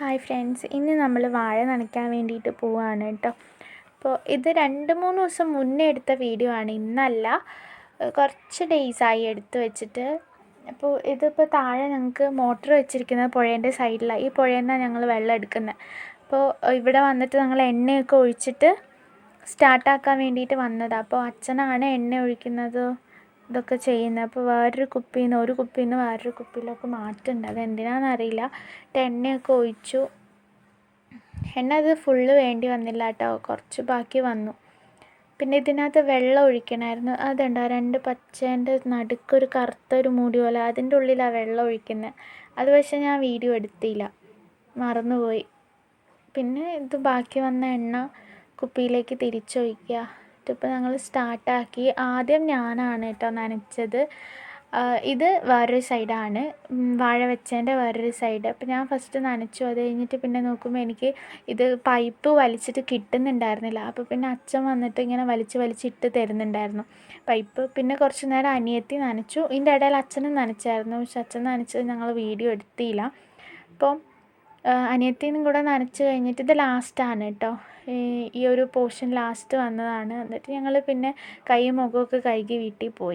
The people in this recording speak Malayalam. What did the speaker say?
ഹായ് ഫ്രണ്ട്സ് ഇന്ന് നമ്മൾ വാഴ നനയ്ക്കാൻ വേണ്ടിയിട്ട് പോവുകയാണ് കേട്ടോ. അപ്പോൾ ഇത് രണ്ട് മൂന്ന് ദിവസം മുന്നേ എടുത്ത വീഡിയോ ആണ്. ഇന്നല്ല കുറച്ച് ഡേയ്സായി എടുത്ത് വെച്ചിട്ട്. അപ്പോൾ ഇതിപ്പോൾ താഴെ ഞങ്ങൾക്ക് മോട്ടർ വെച്ചിരിക്കുന്നത് പുഴേന്റെ സൈഡിലാണ് ഈ പുഴയിൽ നിന്നാണ് ഞങ്ങൾ വെള്ളം എടുക്കുന്നത് അപ്പോൾ ഇവിടെ വന്നിട്ട് ഞങ്ങൾ എണ്ണയൊക്കെ ഒഴിച്ചിട്ട് സ്റ്റാർട്ടാക്കാൻ വേണ്ടിയിട്ട് വന്നതാണ് അപ്പോൾ അച്ഛനാണ് എണ്ണ ഒഴിക്കുന്നത്. ഇതൊക്കെ ചെയ്യുന്നത്. അപ്പോൾ വേറൊരു കുപ്പിയിൽ നിന്ന് ഒരു കുപ്പിയിൽ നിന്ന് വേറൊരു കുപ്പിയിലൊക്കെ മാറ്റുന്നുണ്ട്. അത് എന്തിനാണെന്നറിയില്ല എന്നിട്ട് എണ്ണയൊക്കെ ഒഴിച്ചു. എണ്ണ അത് ഫുള്ള് വേണ്ടി വന്നില്ല കേട്ടോ. കുറച്ച് ബാക്കി വന്നു. പിന്നെ ഇതിനകത്ത് വെള്ളം ഒഴിക്കണമായിരുന്നു. അതുണ്ടോ? രണ്ട് പച്ചേന്റെ നടുക്കൊരു കറുത്തൊരു മൂടി പോലെ. അതിന്റെ ഉള്ളിലാണ് വെള്ളം ഒഴിക്കുന്നത് അത് പക്ഷേ ഞാൻ വീഡിയോ എടുത്തില്ല. മറന്നുപോയി. പിന്നെ ഇത് ബാക്കി വന്ന എണ്ണ കുപ്പിയിലേക്ക് തിരിച്ചൊഴിക്കുക. ഇതിപ്പോൾ ഞങ്ങൾ സ്റ്റാർട്ടാക്കി ആദ്യം ഞാനാണ് കേട്ടോ നനച്ചത്. ഇത് വേറൊരു സൈഡാണ് വാഴ വെച്ചതിന്റെ വേറൊരു സൈഡ് അപ്പോൾ ഞാൻ ഫസ്റ്റ് നനച്ചു. അത് കഴിഞ്ഞിട്ട് പിന്നെ നോക്കുമ്പോൾ എനിക്ക് ഇത് പൈപ്പ് വലിച്ചിട്ട് കിട്ടുന്നുണ്ടായിരുന്നില്ല. അപ്പോൾ പിന്നെ അച്ഛൻ വന്നിട്ട് ഇങ്ങനെ വലിച്ച് വലിച്ചിട്ട് തരുന്നുണ്ടായിരുന്നു. പൈപ്പ് പിന്നെ കുറച്ച് നേരം അനിയത്തി നനച്ചു. ഇതിന്റെ ഇടയിൽ അച്ഛനും നനച്ചായിരുന്നു. പക്ഷെ അച്ഛൻ നനച്ചത് ഞങ്ങൾ വീഡിയോ എടുത്തില്ല. അപ്പം അനിയത്തിനും കൂടെ നനച്ച് കഴിഞ്ഞിട്ട് ഇത് ലാസ്റ്റാണ് കേട്ടോ ഈ ഒരു പോർഷൻ ലാസ്റ്റ് വന്നതാണ്. എന്നിട്ട് ഞങ്ങൾ പിന്നെ കൈ മുഖമൊക്കെ കഴുകി വീട്ടിൽ പോയി.